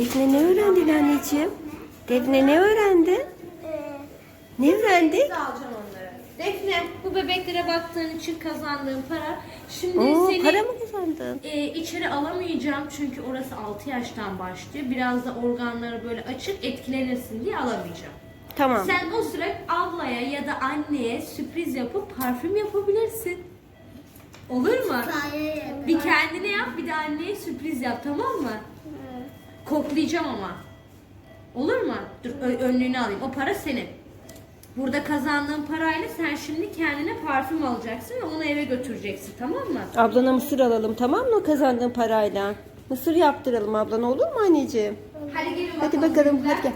Defne ne öğrendin anneciğim? Defne ne öğrendi? Ne öğrendi? Biz alacağım onları. Defne bu bebeklere baktığın için kazandığın para. Şimdi Oo, seni para mı kazandın? e, içeri alamayacağım çünkü orası 6 yaştan başlıyor. Biraz da organları böyle açık etkilenirsin diye alamayacağım. Tamam. Sen o sıra ablaya ya da anneye sürpriz yapıp parfüm yapabilirsin. Olur mu? Bir kendine yap bir de anneye sürpriz yap tamam mı? Koklayacağım ama. Olur mu? Dur önlüğünü alayım. O para senin. Burada kazandığın parayla sen şimdi kendine parfüm alacaksın ve onu eve götüreceksin tamam mı? Ablana mısır alalım tamam mı kazandığın parayla? Mısır yaptıralım ablana olur mu anneciğim? Hadi gelin Hadi bakalım hadi gel.